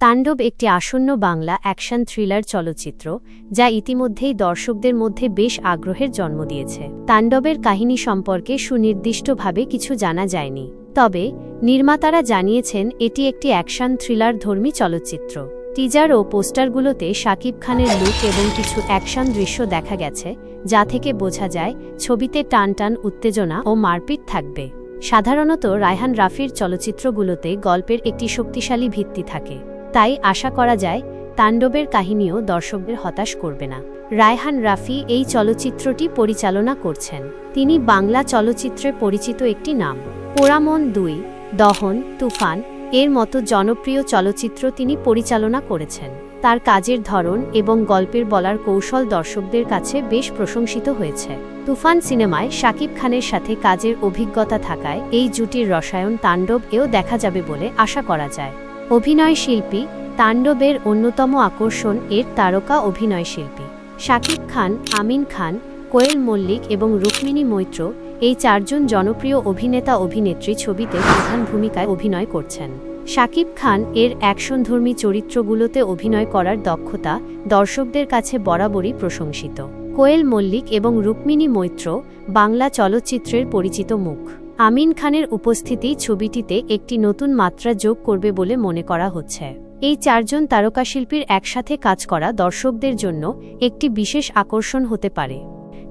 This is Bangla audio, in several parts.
তাণ্ডব একটি আসন্ন বাংলা অ্যাকশন থ্রিলার চলচ্চিত্র, যা ইতিমধ্যেই দর্শকদের মধ্যে বেশ আগ্রহের জন্ম দিয়েছে। তাণ্ডবের কাহিনী সম্পর্কে সুনির্দিষ্টভাবে কিছু জানা যায়নি। তবে, নির্মাতারা জানিয়েছেন, এটি একটি অ্যাকশন থ্রিলার ধর্মী চলচ্চিত্র। টিজার ও পোস্টারগুলোতে শাকিব খানের লুক এবং কিছু অ্যাকশন দৃশ্য দেখা গেছে, যা থেকে বোঝা যায়, ছবিতে টান টান উত্তেজনা ও মারপিট থাকবে। সাধারণত রায়হান রাফির চলচ্চিত্রগুলোতে গল্পের একটি শক্তিশালী ভিত্তি থাকে। তাই আশা করা যায়, তাণ্ডবের কাহিনীও দর্শকদের হতাশ করবে না। রায়হান রাফি এই চলচ্চিত্রটি পরিচালনা করছেন। তিনি বাংলা চলচ্চিত্রে পরিচিত একটি নাম। পোড়ামন দুই, দহন, তুফান, এর মতো জনপ্রিয় চলচ্চিত্র তিনি পরিচালনা করেছেন। তার কাজের ধরন এবং গল্পের বলার কৌশল দর্শকদের কাছে বেশ প্রশংসিত হয়েছে। তুফান সিনেমায় শাকিব খানের সাথে কাজের অভিজ্ঞতা থাকায় এই জুটির রসায়ন তাণ্ডব এও দেখা যাবে বলে আশা করা যায়। অভিনয় শিল্পী, তাণ্ডবের অন্যতম আকর্ষণ এর তারকা অভিনয় শিল্পী। শাকিব খান, আমিন খান, কোয়েল মল্লিক এবং রুক্মিণী মৈত্র এই চারজন জনপ্রিয় অভিনেতা অভিনেত্রী ছবিতে প্রধান ভূমিকায় অভিনয় করছেন। শাকিব খান এর অ্যাকশনধর্মী চরিত্রগুলোতে অভিনয় করার দক্ষতা দর্শকদের কাছে বরাবরই প্রশংসিত। কোয়েল মল্লিক এবং রুক্মিণী মৈত্র বাংলা চলচ্চিত্রের পরিচিত মুখ। আমিন খানের উপস্থিতি ছবিটিতে একটি নতুন মাত্রা যোগ করবে বলে মনে করা হচ্ছে। এই চারজন তারকাশিল্পীর একসাথে কাজ করা দর্শকদের জন্য একটি বিশেষ আকর্ষণ হতে পারে।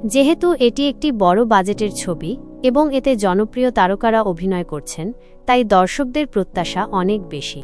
যেহেতু এটি একটি বড় বাজেটের ছবি এবং এতে জনপ্রিয় তারকারা অভিনয় করছেন, তাই দর্শকদের প্রত্যাশা অনেক বেশি।